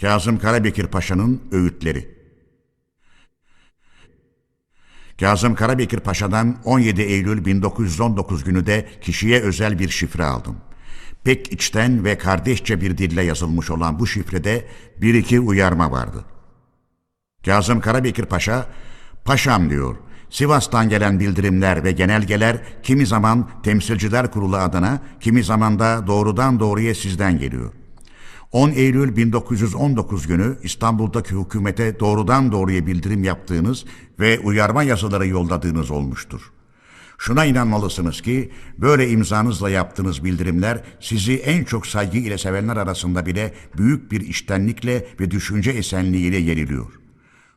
Kazım Karabekir Paşa'nın öğütleri. Kazım Karabekir Paşa'dan 17 Eylül 1919 günü de kişiye özel bir şifre aldım. Pek içten ve kardeşçe bir dille yazılmış olan bu şifrede bir iki uyarma vardı. Kazım Karabekir Paşa, Paşam diyor, Sivas'tan gelen bildirimler ve genelgeler kimi zaman Temsilciler Kurulu adına, kimi zaman da doğrudan doğruya sizden geliyor. 10 Eylül 1919 günü İstanbul'daki hükümete doğrudan doğruya bildirim yaptığınız ve uyarma yazıları yolladığınız olmuştur. Şuna inanmalısınız ki böyle imzanızla yaptığınız bildirimler sizi en çok saygı ile sevenler arasında bile büyük bir iştenlikle ve düşünce esenliğiyle yeriliyor.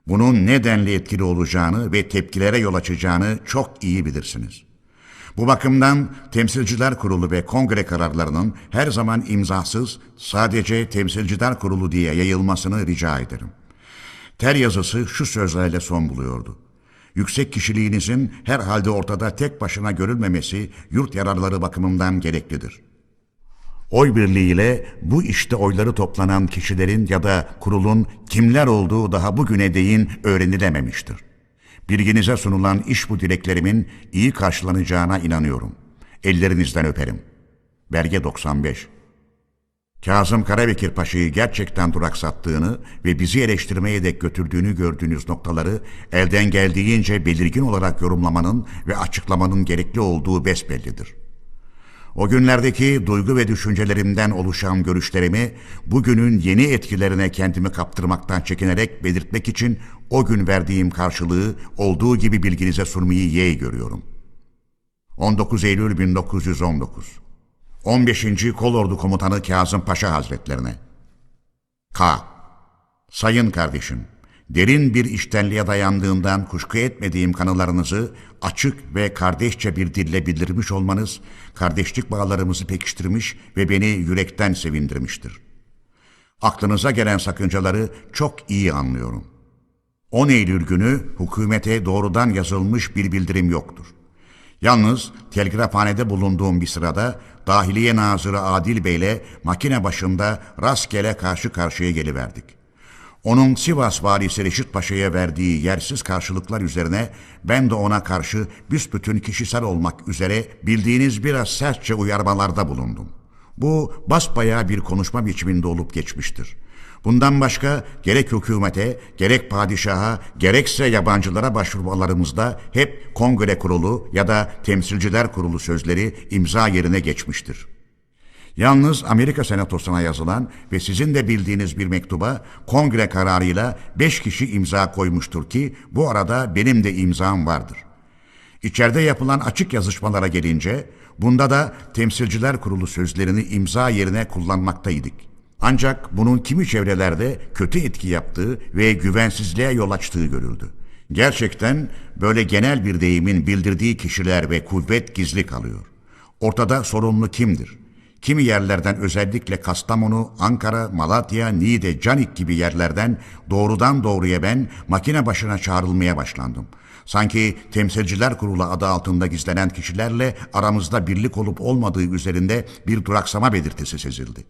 Bunun ne denli etkili olacağını ve tepkilere yol açacağını çok iyi bilirsiniz. Bu bakımdan Temsilciler Kurulu ve kongre kararlarının her zaman imzasız sadece Temsilciler Kurulu diye yayılmasını rica ederim. Ter yazısı şu sözlerle son buluyordu. Yüksek kişiliğinizin herhalde ortada tek başına görülmemesi yurt yararları bakımından gereklidir. Oy birliğiyle bu işte oyları toplanan kişilerin ya da kurulun kimler olduğu daha bugüne değin öğrenilememiştir. Bilginize sunulan iş bu dileklerimin iyi karşılanacağına inanıyorum. Ellerinizden öperim. Belge 95 Kazım Karabekir Paşa'yı gerçekten duraksattığını ve bizi eleştirmeye dek götürdüğünü gördüğünüz noktaları elden geldiğince belirgin olarak yorumlamanın ve açıklamanın gerekli olduğu besbellidir. O günlerdeki duygu ve düşüncelerimden oluşan görüşlerimi bugünün yeni etkilerine kendimi kaptırmaktan çekinerek belirtmek için o gün verdiğim karşılığı olduğu gibi bilginize sunmayı yeğ görüyorum. 19 Eylül 1919 15. Kolordu Komutanı Kazım Paşa Hazretlerine K. Sayın kardeşim, derin bir iştenliğe dayandığından kuşku etmediğim kanılarınızı açık ve kardeşçe bir dille bildirmiş olmanız, kardeşlik bağlarımızı pekiştirmiş ve beni yürekten sevindirmiştir. Aklınıza gelen sakıncaları çok iyi anlıyorum. 10 Eylül günü hükümete doğrudan yazılmış bir bildirim yoktur. Yalnız telgrafhanede bulunduğum bir sırada Dahiliye Nazırı Adil Bey'le makine başında rastgele karşı karşıya geliverdik. Onun Sivas valisi Reşit Paşa'ya verdiği yersiz karşılıklar üzerine ben de ona karşı büsbütün kişisel olmak üzere bildiğiniz biraz sertçe uyarmalarda bulundum. Bu basbayağı bir konuşma biçiminde olup geçmiştir. Bundan başka gerek hükümete, gerek padişaha, gerekse yabancılara başvurmalarımızda hep kongre kurulu ya da temsilciler kurulu sözleri imza yerine geçmiştir. Yalnız Amerika Senatosu'na yazılan ve sizin de bildiğiniz bir mektuba kongre kararıyla beş kişi imza koymuştur ki bu arada benim de imzam vardır. İçeride yapılan açık yazışmalara gelince bunda da temsilciler kurulu sözlerini imza yerine kullanmaktaydık. Ancak bunun kimi çevrelerde kötü etki yaptığı ve güvensizliğe yol açtığı görüldü. Gerçekten böyle genel bir deyimin bildirdiği kişiler ve kuvvet gizli kalıyor. Ortada sorumlu kimdir? Kimi yerlerden özellikle Kastamonu, Ankara, Malatya, Niğde, Canik gibi yerlerden doğrudan doğruya ben makine başına çağrılmaya başlandım. Sanki temsilciler kurulu adı altında gizlenen kişilerle aramızda birlik olup olmadığı üzerinde bir duraksama belirtisi sezildi.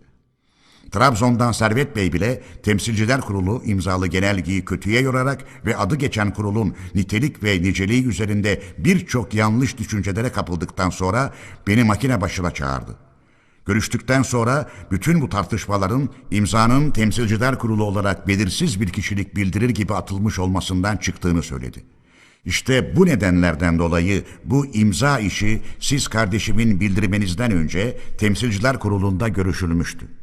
Trabzon'dan Servet Bey bile Temsilciler Kurulu imzalı genelgeyi kötüye yorarak ve adı geçen kurulun nitelik ve niceliği üzerinde birçok yanlış düşüncelere kapıldıktan sonra beni makine başına çağırdı. Görüştükten sonra bütün bu tartışmaların imzanın Temsilciler Kurulu olarak belirsiz bir kişilik bildirir gibi atılmış olmasından çıktığını söyledi. İşte bu nedenlerden dolayı bu imza işi siz kardeşimin bildirmenizden önce Temsilciler Kurulu'nda görüşülmüştü.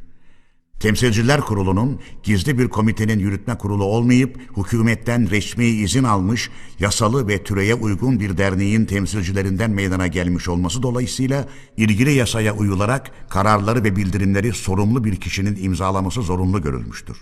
Temsilciler Kurulu'nun gizli bir komitenin yürütme kurulu olmayıp hükümetten resmi izin almış, yasalı ve türeye uygun bir derneğin temsilcilerinden meydana gelmiş olması dolayısıyla ilgili yasaya uyularak kararları ve bildirimleri sorumlu bir kişinin imzalaması zorunlu görülmüştür.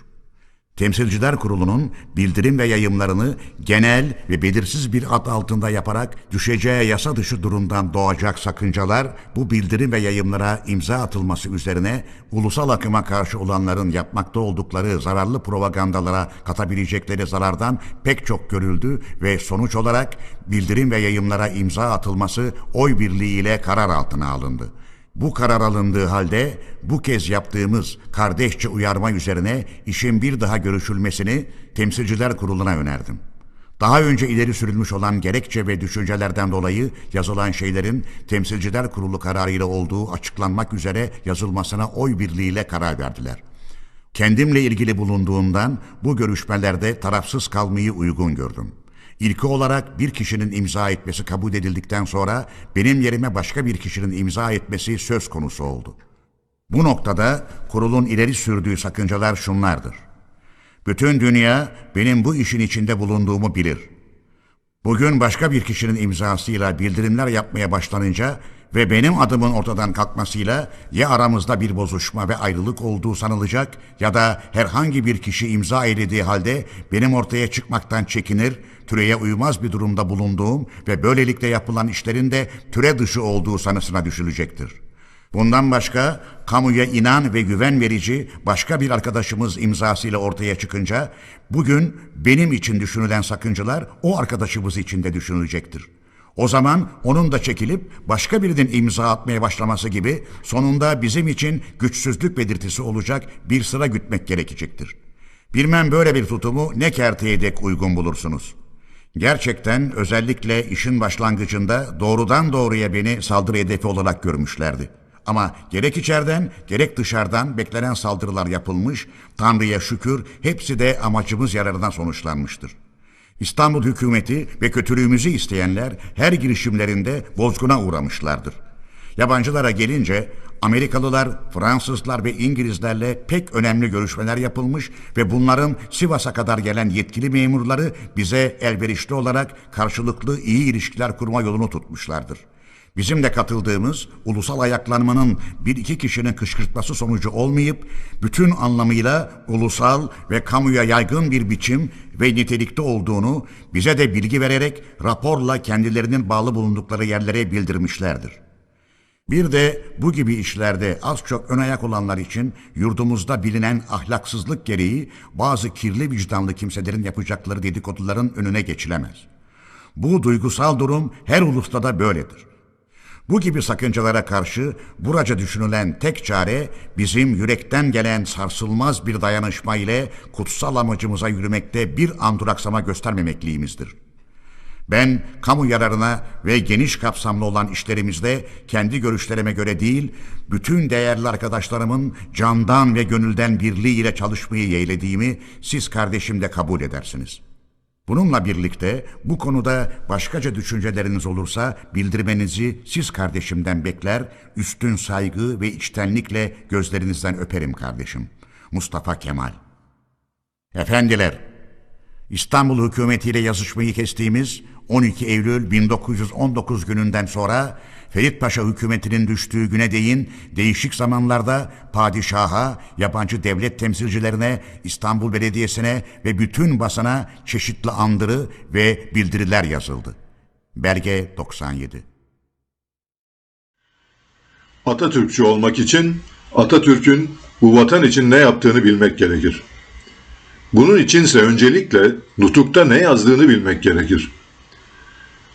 Temsilciler Kurulu'nun bildirim ve yayımlarını genel ve belirsiz bir ad altında yaparak düşeceği yasa dışı durumdan doğacak sakıncalar bu bildirim ve yayımlara imza atılması üzerine ulusal akıma karşı olanların yapmakta oldukları zararlı propagandalara katabilecekleri zarardan pek çok görüldü ve sonuç olarak bildirim ve yayımlara imza atılması oy birliğiyle karar altına alındı. Bu karar alındığı halde bu kez yaptığımız kardeşçe uyarma üzerine işin bir daha görüşülmesini Temsilciler Kurulu'na önerdim. Daha önce ileri sürülmüş olan gerekçe ve düşüncelerden dolayı yazılan şeylerin Temsilciler Kurulu kararıyla olduğu açıklanmak üzere yazılmasına oy birliğiyle karar verdiler. Kendimle ilgili bulunduğumdan bu görüşmelerde tarafsız kalmayı uygun gördüm. İlki olarak bir kişinin imza etmesi kabul edildikten sonra benim yerime başka bir kişinin imza etmesi söz konusu oldu. Bu noktada kurulun ileri sürdüğü sakıncalar şunlardır. Bütün dünya benim bu işin içinde bulunduğumu bilir. Bugün başka bir kişinin imzasıyla bildirimler yapmaya başlanınca ve benim adımın ortadan kalkmasıyla ya aramızda bir bozuşma ve ayrılık olduğu sanılacak ya da herhangi bir kişi imza edildiği halde benim ortaya çıkmaktan çekinir, türeye uymaz bir durumda bulunduğum ve böylelikle yapılan işlerin de türe dışı olduğu sanısına düşülecektir. Bundan başka kamuya inan ve güven verici başka bir arkadaşımız imzasıyla ortaya çıkınca bugün benim için düşünülen sakıncalar o arkadaşımız için de düşünülecektir. O zaman onun da çekilip başka birinin imza atmaya başlaması gibi sonunda bizim için güçsüzlük belirtisi olacak bir sıra gütmek gerekecektir. Bilmem böyle bir tutumu ne kerteye dek uygun bulursunuz. Gerçekten özellikle işin başlangıcında doğrudan doğruya beni saldırı hedefi olarak görmüşlerdi. Ama gerek içeriden gerek dışarıdan beklenen saldırılar yapılmış, Tanrı'ya şükür hepsi de amacımız yararına sonuçlanmıştır. İstanbul hükümeti ve kötülüğümüzü isteyenler her girişimlerinde bozguna uğramışlardır. Yabancılara gelince Amerikalılar, Fransızlar ve İngilizlerle pek önemli görüşmeler yapılmış ve bunların Sivas'a kadar gelen yetkili memurları bize elverişli olarak karşılıklı iyi ilişkiler kurma yolunu tutmuşlardır. Bizim de katıldığımız ulusal ayaklanmanın bir iki kişinin kışkırtması sonucu olmayıp bütün anlamıyla ulusal ve kamuya yaygın bir biçim ve nitelikte olduğunu bize de bilgi vererek raporla kendilerinin bağlı bulundukları yerlere bildirmişlerdir. Bir de bu gibi işlerde az çok ön ayak olanlar için yurdumuzda bilinen ahlaksızlık gereği bazı kirli vicdanlı kimselerin yapacakları dedikoduların önüne geçilemez. Bu duygusal durum her ulusta da böyledir. Bu gibi sakıncalara karşı buraca düşünülen tek çare bizim yürekten gelen sarsılmaz bir dayanışma ile kutsal amacımıza yürümekte bir an duraksama göstermemekliğimizdir. Ben kamu yararına ve geniş kapsamlı olan işlerimizde kendi görüşlerime göre değil, bütün değerli arkadaşlarımın candan ve gönülden birliğiyle çalışmayı yeğlediğimi siz kardeşim de kabul edersiniz.'' Bununla birlikte bu konuda başkaca düşünceleriniz olursa bildirmenizi siz kardeşimden bekler, üstün saygı ve içtenlikle gözlerinizden öperim kardeşim. Mustafa Kemal Efendiler, İstanbul hükümetiyle yazışmayı kestiğimiz 12 Eylül 1919 gününden sonra Ferit Paşa hükümetinin düştüğü güne değin değişik zamanlarda padişaha, yabancı devlet temsilcilerine, İstanbul Belediyesi'ne ve bütün basına çeşitli andırı ve bildiriler yazıldı. Belge 97 Atatürkçü olmak için Atatürk'ün bu vatan için ne yaptığını bilmek gerekir. Bunun içinse öncelikle Nutuk'ta ne yazdığını bilmek gerekir.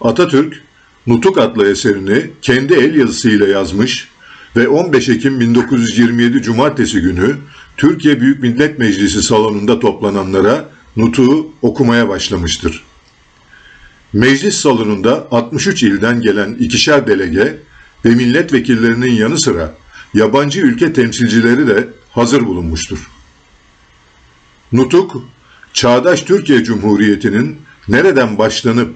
Atatürk, Nutuk adlı eserini kendi el yazısıyla yazmış ve 15 Ekim 1927 Cumartesi günü Türkiye Büyük Millet Meclisi salonunda toplananlara Nutuk'u okumaya başlamıştır. Meclis salonunda 63 ilden gelen ikişer delege ve milletvekillerinin yanı sıra yabancı ülke temsilcileri de hazır bulunmuştur. Nutuk, çağdaş Türkiye Cumhuriyeti'nin nereden başlanıp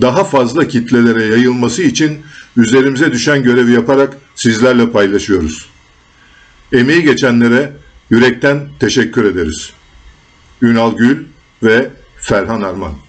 daha fazla kitlelere yayılması için üzerimize düşen görevi yaparak sizlerle paylaşıyoruz. Emeği geçenlere yürekten teşekkür ederiz. Ünal Gül ve Ferhan Arman